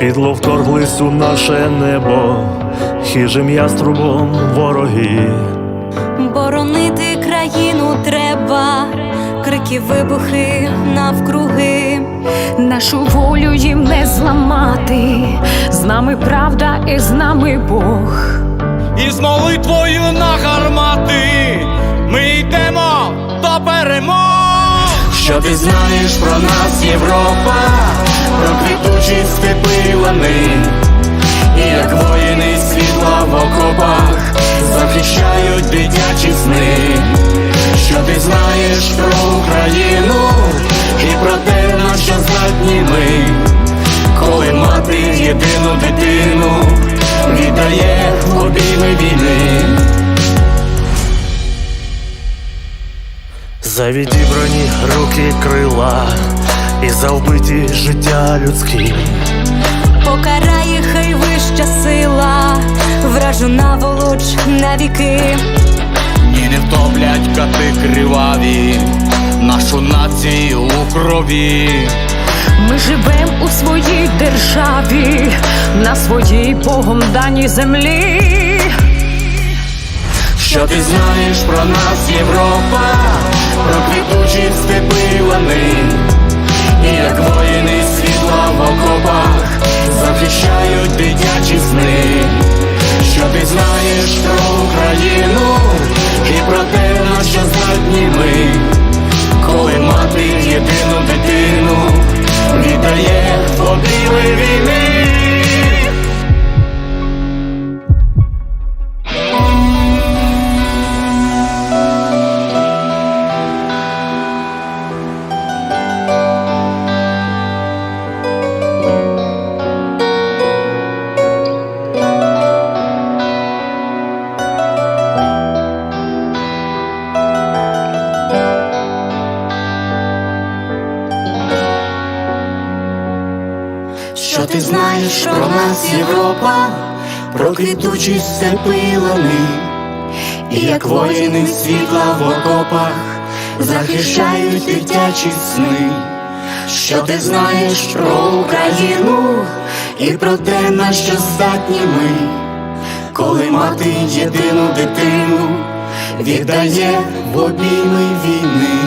Підло вторглись у наше небо, хижим яструбом вороги. Боронити країну треба, крики, вибухи навкруги. Нашу волю їм не зламати. З нами правда і з нами Бог. І з молитвою на гармати ми йдемо до перемог. Що ти знаєш про нас, Європа, про квітучі степи лани, і як воїни світла в окопах захищають дитячі сни. Що ти знаєш про За відібрані руки крила і за вбиті життя людські. Покарає хай вища сила, вражу наволоч навіки. Ні, не втоплять кати криваві, нашу націю у крові. Ми живем у своїй державі, на своїй Богом даній землі. Що ти знаєш про нас, Європа, про квітучі степи Що ти знаєш про нас, Європа, про квітучі степи лани, і як воїни світла в окопах захищають дитячі сни. Що ти знаєш про Україну і про те, на що здатні ми, коли мати єдину дитину віддає в обійми війни.